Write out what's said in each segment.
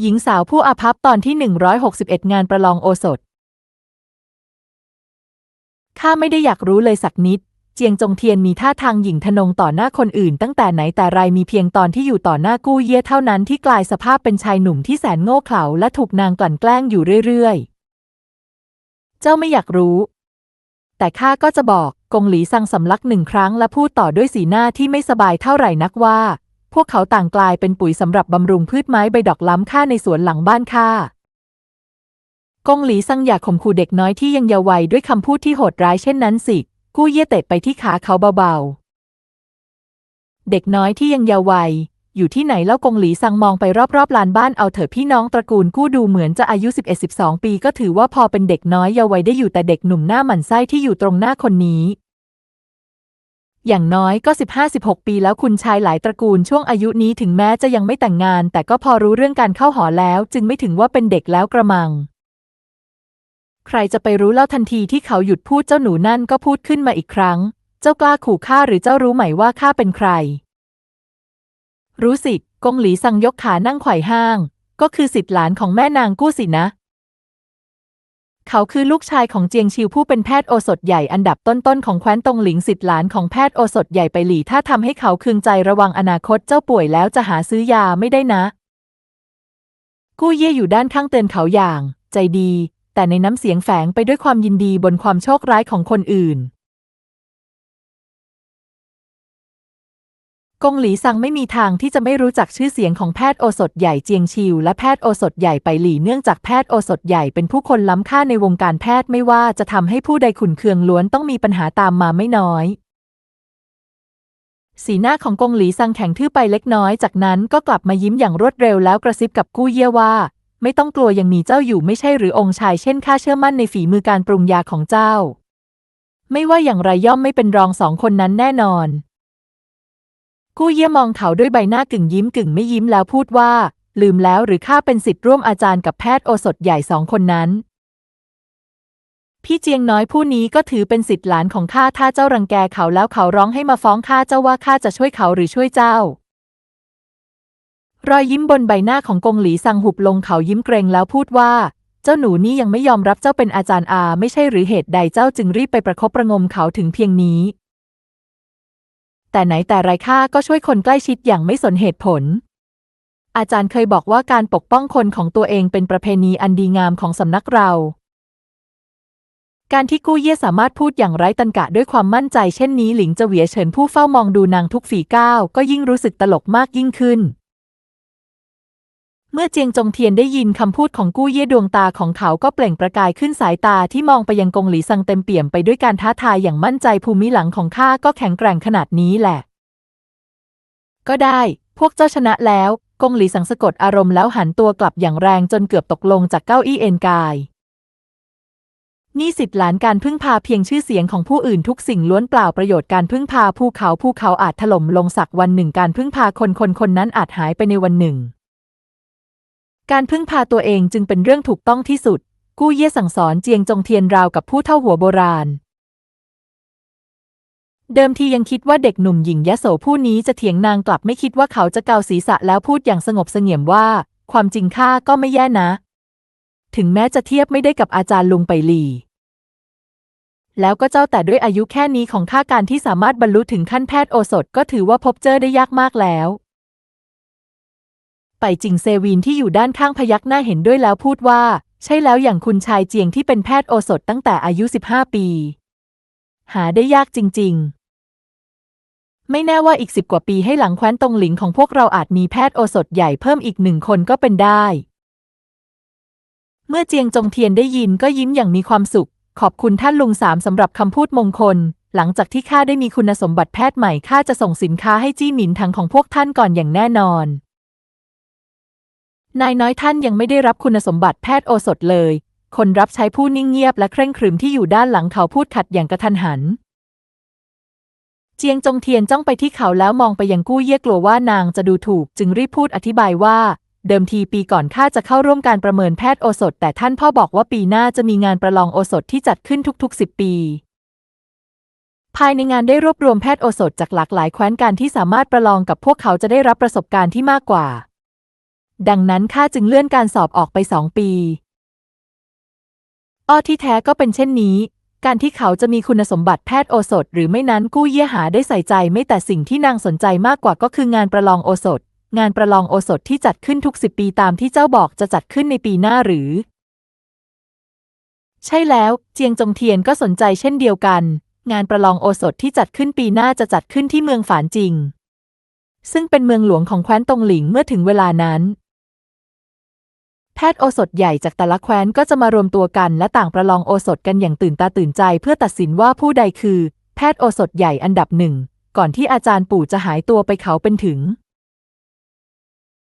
หญิงสาวผู้อาภัพตอนที่ 161 งานประลองโอสถ ข้าไม่ได้อยากรู้เลยสักนิด เจียงจงเทียนมีท่าทางหยิ่งทนงต่อหน้าคนอื่น ตั้งแต่ไหนแต่ไรมีเพียงตอนที่อยู่ต่อหน้ากู้เย่เท่านั้นที่กลายสภาพเป็นชายหนุ่มที่แสนโง่เขลาและถูกนางกลั่นแกล้งอยู่เรื่อยๆ เจ้าไม่อยากรู้ แต่ข้าก็จะบอก กงหลีซังสำลักหนึ่งครั้งและพูดต่อด้วยสีหน้าที่ไม่สบายเท่าไหร่นักว่า พวกเขาต่างกลายเป็นปุ๋ยสำหรับบำรุงพืชไม้ใบดอกล้ำค่าในสวนหลังบ้านข้ากงหลีซังอยากข่มขู่เด็กน้อยที่ยังเยาว์วัยด้วยคำพูดที่โหดร้ายเช่นนั้นสิ กู้เย่เตะไปที่ขาเขาเบาๆ เด็กน้อยที่ยังเยาว์วัย อยู่ที่ไหนเล่ากงหลีซังมองไปรอบๆลานบ้านเอาเถอะพี่น้องตระกูลกู้ดูเหมือนจะอายุ 11-12 ปีก็ถือว่าพอเป็นเด็กน้อยเยาว์วัยได้อยู่แต่เด็กหนุ่มหน้าหมันไส้ที่อยู่ตรงหน้าคนนี้ อย่างน้อยก็ 15-16 ปีแล้วคุณชายหลายตระกูลช่วงอายุนี้ถึงแม้จะยังไม่แต่งงาน แต่ก็พอรู้เรื่องการเข้าหอแล้ว จึงไม่ถึงว่าเป็นเด็กแล้วกระมัง ใครจะไปรู้เล่าทันทีที่เขาหยุดพูดเจ้าหนูนั่นก็พูดขึ้นมาอีกครั้ง เจ้ากล้าขู่ข้าหรือเจ้ารู้ไหมว่าข้าเป็นใคร รู้สิกงหลีสั่งยกขานั่งไขว่ห้าง ก็คือสิทธิหลานของแม่นางกู้สินะ เขาคือลูกชายของเจียงชิวผู้เป็นแพทย์โอสถใหญ่อันดับต้นๆของแคว้นตงหลิงสิทธิหลานของแพทย์โอสถใหญ่ไปหลี่ถ้าทำให้เขาคืงใจระวังอนาคตเจ้าป่วยแล้วจะหาซื้อยาไม่ได้นะ กู้เย่อยู่ด้านข้างเตือนเขาอย่าง ใจดี แต่ในน้ำเสียงแฝงไปด้วยความยินดีบนความโชคร้ายของคนอื่น กงหลีซังไม่มีทางที่จะไม่รู้จักชื่อเสียงของแพทย์โอสถใหญ่เจียงชิวและแพทย์โอสถใหญ่ไปหลี่เนื่องจากแพทย์โอสถใหญ่เป็นผู้คนล้ำค่าในวงการแพทย์ไม่ว่าจะทำให้ผู้ใดขุนเคืองล้วนต้องมีปัญหาตามมาไม่น้อย สีหน้าของกงหลีซังแข็งทื่อไปเล็กน้อยจากนั้นก็กลับมายิ้มอย่างรวดเร็วแล้วกระซิบกับกู้เย่ว่า ไม่ต้องกลัวยังมีเจ้าอยู่ไม่ใช่หรือองค์ชายเช่นข้าเชื่อมั่นในฝีมือการปรุงยาของเจ้า ไม่ว่าอย่างไรย่อมไม่เป็นรองสองคนนั้นแน่นอน กู้เยี่ยมองเขาด้วยใบหน้ากึ่งยิ้มกึ่งไม่ยิ้มแล้วพูดว่า ลืมแล้วหรือข้าเป็นสิทธิ์ร่วมอาจารย์กับแพทย์โอสถใหญ่สองคนนั้น พี่เจียงน้อยผู้นี้ก็ถือเป็นสิทธิ์หลานของข้าถ้าเจ้ารังแกเขาแล้วเขาร้องให้มาฟ้องข้าเจ้าว่าข้าจะช่วยเขาหรือช่วยเจ้ารอยยิ้มบนใบหน้าของกงหลีซังหุบลงเขายิ้มเกรงแล้วพูดว่า เจ้าหนูนี่ยังไม่ยอมรับเจ้าเป็นอาจารย์อา ไม่ใช่หรือเหตุใดเจ้าจึงรีบไปประคบประงมเขาถึงเพียงนี้ แต่ไหนแต่ไรข้าก็ช่วยคนใกล้ชิดอย่างไม่สนเหตุผล อาจารย์เคยบอกว่าการปกป้องคนของตัวเองเป็นประเพณีอันดีงามของสำนักเรา การที่กู้เย่สามารถพูดอย่างไร้ตันกะด้วยความมั่นใจเช่นนี้หลิงจะเหวียเฉินผู้เฝ้ามองดูนางทุกฝีก้าวก็ยิ่งรู้สึกตลกมากยิ่งขึ้น เมื่อเจียงจงเทียนได้ยินคำพูดของกู้เย่ดวงตาของเขาก็เปล่งประกายขึ้นสายตาที่มองไปยังกงหลีซังเต็มเปี่ยมไปด้วยการท้าทายอย่างมั่นใจภูมิหลังของข้าก็แข็งแกร่งขนาดนี้แหละ ก็ได้ พวกเจ้าชนะแล้วกงหลีสังสะกดอารมณ์แล้วหันตัวกลับอย่างแรงจนเกือบตกลงจากเก้าอี้เอนกาย นี่สิทธิ์หลานการพึ่งพาเพียงชื่อเสียงของผู้อื่นทุกสิ่งล้วนเปล่าประโยชน์การพึ่งพาภูเขาภูเขาอาจถล่มลงสักวันหนึ่งการพึ่งพาคนคนคนนั้นอาจหายไปในวันหนึ่ง การพึ่งพาตัวเองจึงเป็นเรื่องถูกต้องที่สุด กู้เย่สั่งสอนเจียงจงเทียนราวกับผู้เท่าหัวโบราณ เดิมทียังคิดว่าเด็กหนุ่มหญิงยะโสผู้นี้จะเถียงนางกลับไม่คิดว่าเขาจะเกาศีรษะแล้วพูดอย่างสงบเสงี่ยมว่า ความจริงข้าก็ไม่แย่นะ ถึงแม้จะเทียบไม่ได้กับอาจารย์ลุงไปหลี แล้วก็เจ้าแต่ด้วยอายุแค่นี้ของข้าการที่สามารถบรรลุถึงขั้นแพทย์โอสถก็ถือว่าพบเจอได้ยากมากแล้ว ไปจิงเซวินที่อยู่ด้านข้างพยักหน้าเห็นด้วยแล้วพูดว่า ใช่แล้วอย่างคุณชายเจียงที่เป็นแพทย์โอสถตั้งแต่อายุ 15 ปี หาได้ยากจริง ๆไม่แน่ว่าอีกสิบกว่าปีให้หลังแคว้นตรงหลิงของพวกเราอาจมีแพทย์โอสถใหญ่เพิ่มอีกหนึ่งคนก็เป็นได้ เมื่อเจียงจงเทียนได้ยินก็ยิ้มอย่างมีความสุข ขอบคุณท่านลุงสามสำหรับคำพูดมงคล หลังจากที่ข้าได้มีคุณสมบัติแพทย์ใหม่ข้าจะส่งสินค้าให้จี้หมินถังของพวกท่านก่อนอย่างแน่นอน นายน้อยท่านยังไม่ได้รับคุณสมบัติแพทย์โอสถเลย คนรับใช้ผู้นิ่งเงียบและเคร่งครึมที่อยู่ด้านหลังเขาพูดขัดอย่างกระทันหัน เจียงจงเทียนจ้องไปที่เขาแล้วมองไปยังกู้เย่กลัวว่านางจะดูถูก จึงรีบพูดอธิบายว่า เดิมทีปีก่อนข้าจะเข้าร่วมการประเมินแพทย์โอสถ แต่ท่านพ่อบอกว่าปีหน้าจะมีงานประลองโอสถที่จัดขึ้นทุกๆสิบปีภายในงานได้รวบรวมแพทย์โอสถจากหลากหลายแคว้นการที่สามารถประลองกับพวกเขาจะได้รับประสบการณ์ที่มากกว่า ดังนั้นข้าจึงเลื่อนการสอบออกไปสองปี อ้อที่แท้ก็เป็นเช่นนี้ การที่เขาจะมีคุณสมบัติแพทย์โอสถ หรือไม่นั้นกู้เยี่ยหาได้ใส่ใจไม่แต่สิ่งที่นางสนใจมากกว่าก็คืองานประลองโอสถ งานประลองโอสถที่จัดขึ้นทุกสิบปีตามที่เจ้าบอกจะจัดขึ้นในปีหน้าหรือ ใช่แล้ว เจียงจงเทียนก็สนใจเช่นเดียวกัน งานประลองโอสถที่จัดขึ้นปีหน้าจะจัดขึ้นที่เมืองฝานจิงซึ่งเป็นเมืองหลวงของแคว้นตงหลิงเมื่อถึงเวลานั้น แพทย์โอสถใหญ่จากแต่ละแคว้นก็จะมารวมตัวกันและต่างประลองโอสถกันอย่างตื่นตาตื่นใจ เพื่อตัดสินว่าผู้ใดคือ แพทย์โอสถใหญ่อันดับหนึ่ง ก่อนที่อาจารย์ปู่จะหายตัวไปเขาเป็นถึง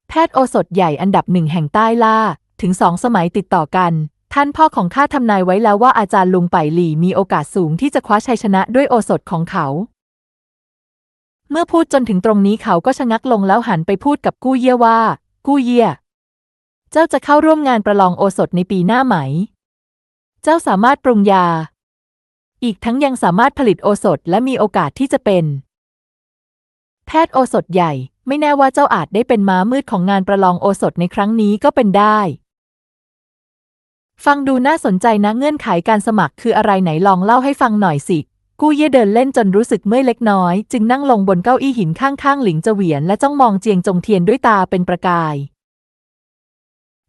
แพทย์โอสถใหญ่อันดับหนึ่งแห่งใต้ล่า ถึงสองสมัยติดต่อกัน ท่านพ่อของข้าทำนายไว้แล้วว่าอาจารย์ลุงไปหลี่มีโอกาสสูงที่จะคว้าชัยชนะด้วยโอสถของเขา เมื่อพูดจนถึงตรงนี้เขาก็ชะงักลงแล้วหันไปพูดกับกู้เยี่ยว่า กู้เยี่ย เจ้าจะเข้าร่วมงานประลองโอสถในปีหน้าไหม เจ้าสามารถปรุงยา อีกทั้งยังสามารถผลิตโอสถและมีโอกาสที่จะเป็น แพทย์โอสถใหญ่ ไม่แน่ว่าเจ้าอาจได้เป็นม้ามืดของงานประลองโอสถในครั้งนี้ก็เป็นได้ ฟังดูน่าสนใจนะเงื่อนไขการสมัครคืออะไรไหนลองเล่าให้ฟังหน่อยสิกู้เย่เดินเล่นจนรู้สึกเมื่อยเล็กน้อย จึงนั่งลงบนเก้าอี้หินข้างๆ หลิงเจเหวียนและจ้องมองเจียงจงเทียนด้วยตาเป็นประกาย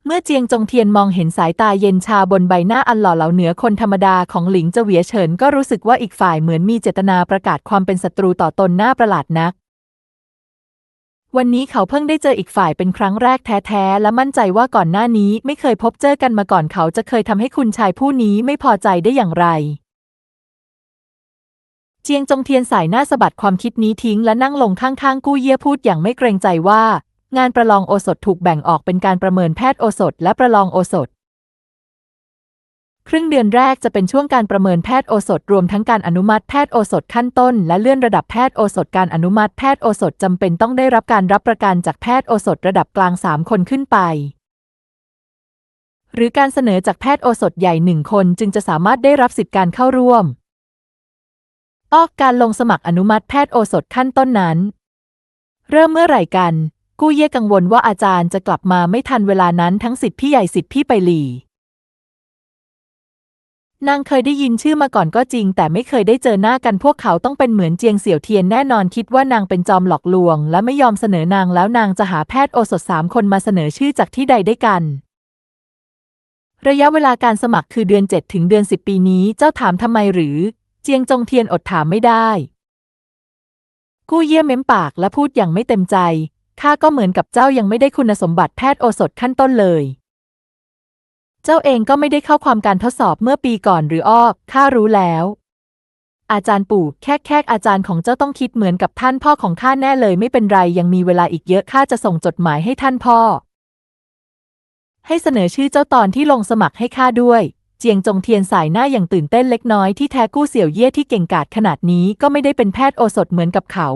เมื่อเจียงจงเทียนมองเห็นสายตาเย็นชาบนใบหน้าอันหล่อเหลาเหนือคนธรรมดาของหลิงเจวียเฉินก็รู้สึกว่าอีกฝ่ายเหมือนมีเจตนาประกาศความเป็นศัตรูต่อตนหน้าประหลาดนัก วันนี้เขาเพิ่งได้เจออีกฝ่ายเป็นครั้งแรกแท้ๆและมั่นใจว่าก่อนหน้านี้ไม่เคยพบเจอกันมาก่อนเขาจะเคยทำให้คุณชายผู้นี้ไม่พอใจได้อย่างไร เจียงจงเทียนสายหน้าสะบัดความคิดนี้ทิ้งและนั่งลงข้างๆกู้เยี่ยพูดอย่างไม่เกรงใจว่า งานประลองโอสถถูกแบ่งออกเป็นการประเมินแพทย์โอสถ และประลองโอสถ ครึ่งเดือนแรกจะเป็นช่วงการประเมินแพทย์โอสถรวมทั้งการอนุมัติแพทย์โอสถขั้นต้น และเลื่อนระดับแพทย์โอสถการอนุมัติแพทย์โอสถจำเป็นต้องได้รับการรับประกันจากแพทย์โอสถระดับกลางสามคนขึ้นไป หรือการเสนอจากแพทย์โอสถใหญ่หนึ่งคนจึงจะสามารถได้รับสิทธิการเข้าร่วมออกการลงสมัครอนุมัติแพทย์โอสถขั้นต้นนั้น เริ่มเมื่อไหร่กัน กู้เย่กังวลว่าอาจารย์จะกลับมาไม่ทันเวลานั้นทั้งสิทธิพี่ใหญ่สิทธิพี่ไปหลีนางเคยได้ยินชื่อมาก่อนก็จริง แต่ไม่เคยได้เจอหน้ากันพวกเขาต้องเป็นเหมือนเจียงเสี่ยวเทียนแน่นอนคิดว่านางเป็นจอมหลอกลวง และไม่ยอมเสนอนางแล้วนางจะหาแพทย์โอสถสามคนมาเสนอชื่อจากที่ใดได้กัน ระยะเวลาการสมัครคือเดือน7ถึงเดือน10 ปีนี้เจ้าถามทำไมหรือ เจียงจงเทียนอดถามไม่ได้ กู้เยี่ยมเม้มปากและพูดอย่างไม่เต็มใจ ข้าก็เหมือนกับเจ้ายังไม่ได้คุณสมบัติแพทย์โอสถขั้นต้นเลย เจ้าเองก็ไม่ได้เข้าความการทดสอบเมื่อปีก่อนหรืออ้อข้ารู้แล้ว อาจารย์ปู่แค่แค่อาจารย์ของเจ้าต้องคิดเหมือนกับท่านพ่อของข้าแน่เลยไม่เป็นไรยังมีเวลาอีกเยอะข้าจะส่งจดหมายให้ท่านพ่อ ให้เสนอชื่อเจ้าตอนที่ลงสมัครให้ข้าด้วยเจียงจงเทียนสายหน้าอย่างตื่นเต้นเล็กน้อยที่แท้กู้เสี่ยวเย่ที่เก่งกาจขนาดนี้ก็ไม่ได้เป็นแพทย์โอสถเหมือนกับเขา